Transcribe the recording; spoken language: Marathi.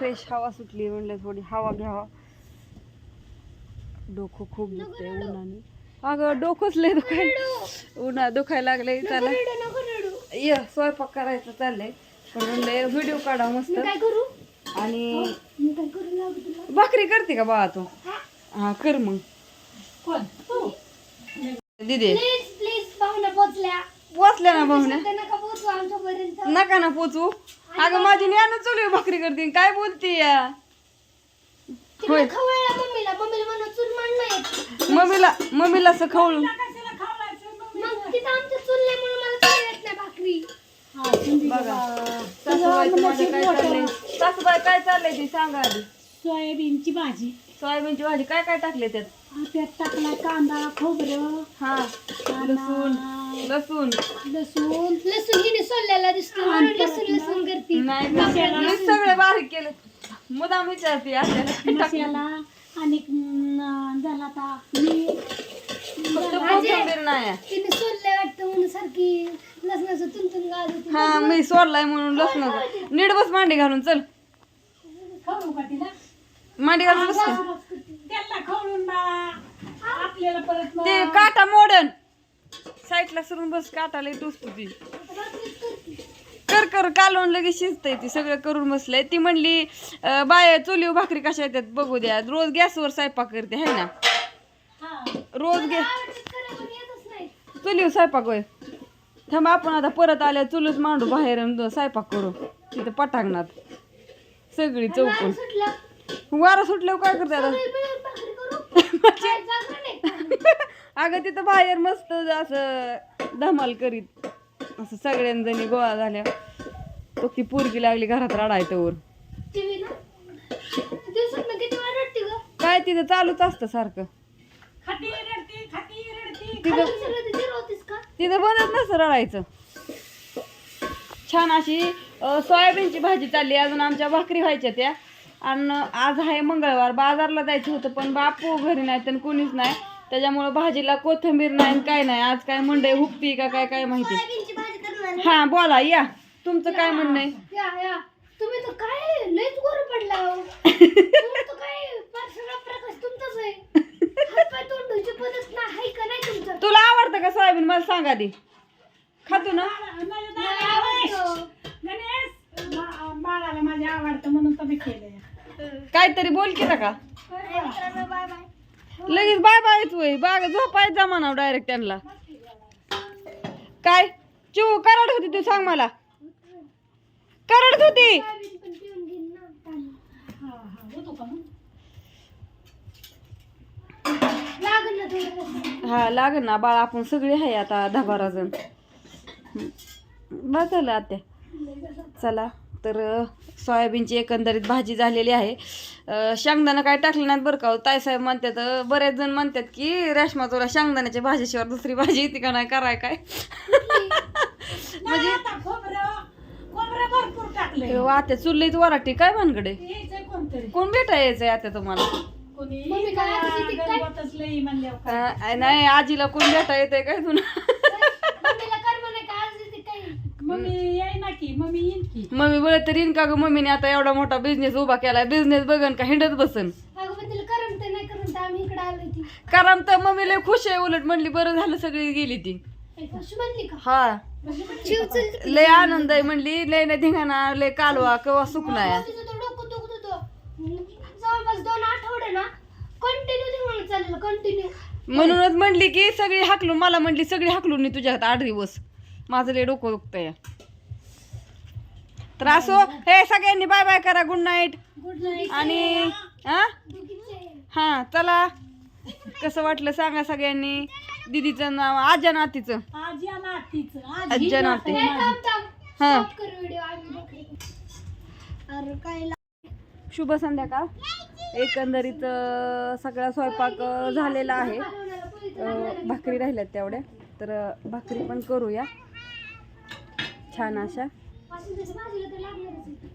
फ्रेश हवा सुटली म्हणलं थोडी हवा घ्यावा. डोकं खूप दुखतंय उन्हाने. अगं डोकंच लय दुखाय उन्हा दुखायला लागलंय चला. ये स्वयंपाक करायचं चाललंय. पण म्हणलं व्हिडिओ काढा मस्त. आणि तुला. भाकरी करते का बाळा तू? हा. कर मग. दिदे. पोचल्या. ना भाऊने नका ना पोचू. अगं माझी ज्ञान चलू भाकरी करते काय बोलती या? खवळला मम्मीला. मम्मीला म्हणा चूल मांड नाही मम्मीला मम्मीला असं खवळून. कशाला खावलायचं मग मग तिथं आमचं चुलल्यामुळे मला चूल येत नाही भाकरी. हा संधी बघा. सासूबाईचं माझं काय चाललंय? सासूबाई काय चाललंय ते? सांगा आधी. सोयाबीनची भाजी. सोयाबीनची भाजी. काय काय टाकले त्यात? त्यात टाकला कांदा खोबरं. हा. लसूण. लसूण. लसूण. लसूण हिने सोलल्याला दिसतो म्हणून लसूण लसूण करते. नाही मी सगळे बारीक केले मुदाम विचारते आपल्याला. मसाला आणि अं, झाला आता मीठ. फक्त कोथिंबीर नाही. तिने वाटतं म्हणून सारखी लसणाचं हा मी सोडलाय म्हणून लसूण नीट बस मांडी घालून चल. खाऊ का तिला. मांडी घालून बस का? त्याला खवळून बा. आपल्याला परत मग. ते काटा मोडन. साईडला सरून बस काटा लई टोचतो ती. कर कर कालवण लगेच शिजतंय ती सगळं करून बसलंय. ती म्हणली बाय चुलीव भाकरी कशा येतात बघू द्या. रोज गॅसवर स्वयंपाक करते है ना? हा रोज गॅस चुलीव स्वयंपाक होय. थांब आपण आता परत आल्या चुलच मांडू बाहेर स्वयंपाक करू. तिथं पटांगणात सगळी चौकून. सुटला वारा सुटल्यावर काय करते आता? अगं तिथं बाहेर मस्त असं धमाल करीत. असं सगळ्यांजणी गोळा झाल्या. तो ती पोरगी लागली घरात रडायचं वर काय तिथं चालूच असतं सारखं. खाती रडती खाती रडती. तिथं तिथं बंदच नसतं रडायचं. छान अशी सोयाबीनची भाजी चालली अजून आमच्या भाकरी व्हायच्या त्या. आणि आज आहे मंगळवार. बाजारला जायचं होतं पण बापू घरी नाही तर कोणीच नाही. त्याच्यामुळं भाजीला कोथिंबीर नाही आणि काय नाही. आज काय मंडई हुकती का काय काय माहिती. हा बोला या. तुमचं काय म्हणणं आहे? या या. तुम्ही तर काय लयच गोर पडला हो. तुम्ही तर काय फार सगळा प्रकाश तुमचाच आहे. हातपाय तोंडूची पद्धत ना हाय का नाही तुमचं? तुला आवडतं का सोयाबीन? मला सांगा आधी. खातो ना. माझ्या नाही दादा आवडतं. गणेश बा- बाळाला माझ्या आवडतं म्हणून तुम्ही केलंय. काहीतरी बोल का बाय बाय. लगेच बाय बाय तू बाग झोपाय जा ना डायरेक्ट त्यांना. काय? चिव करड होती तू सांग मला. करडत होती. ना हा लागन ना बाळ आपण सगळे आहे आता दहा बारा जण. बस झालं आत्या. चला. तर सोयाबीनची एकंदरीत भाजी झालेली आहे. शेंगदाणा काय टाकलं नाहीत बरं का हो. ताईसाहेब म्हणतात बरेच जण म्हणतात की रेशमा तुला शेंगदाण्याच्या भाजीशिवाय दुसरी भाजी येते का नाही? कराय काय? म्हणजे आता चुल्लीत वराटी काय कोणतरी. कोण भेटा यायचंय आता तुम्हाला नाही आजीला कोण भेटा येतंय काय तुला? येते मम्मी की. मम्मी बोलत तरी येईन का ग मम्मीने आता एवढा मोठा बिझनेस उभा केलाय. बिझनेस बघन का हिंडत बसन? अगं पण तिला करमते नाही करमते आम्ही इकडे आलो ती. कारण तर मम्मी लय खुश आहे. उलट म्हणली बरं झालं सगळी गेली ती. कशी म्हणली का? हा. शिव चल लय आनंद आहे म्हणली. लय नाही धिंगाणा लय कालवा किंवा सुकना तिचं तर डोकं दुखत होतं. जवळपास दोन आठवडे ना कंटिन्यू धिंगाणं चाललेलं कंटिन्यू म्हणूनच म्हणली की सगळी हाकलून मला म्हणली सगळी हाकलून नाही तुझ्या हात आठ दिवस. माझं लय डोकं दुखतंय. तर असो हे सगळ्यांनी बाय बाय करा गुड नाईट गुड नाईट आणि हा? हा चला. कसं वाटलं सांगा सगळ्यांनी. दिदीचं नाव आजा नातीचं. आज्या ही नाती. हा. शुभ संध्याकाळ. एकंदरीत सगळा स्वयंपाक झालेला आहे. भाकरी राहिल्यात तेवढ्या. तर भाकरी पण करूया. छान अशा. पासून त्याच्या तर लागणारच आहे.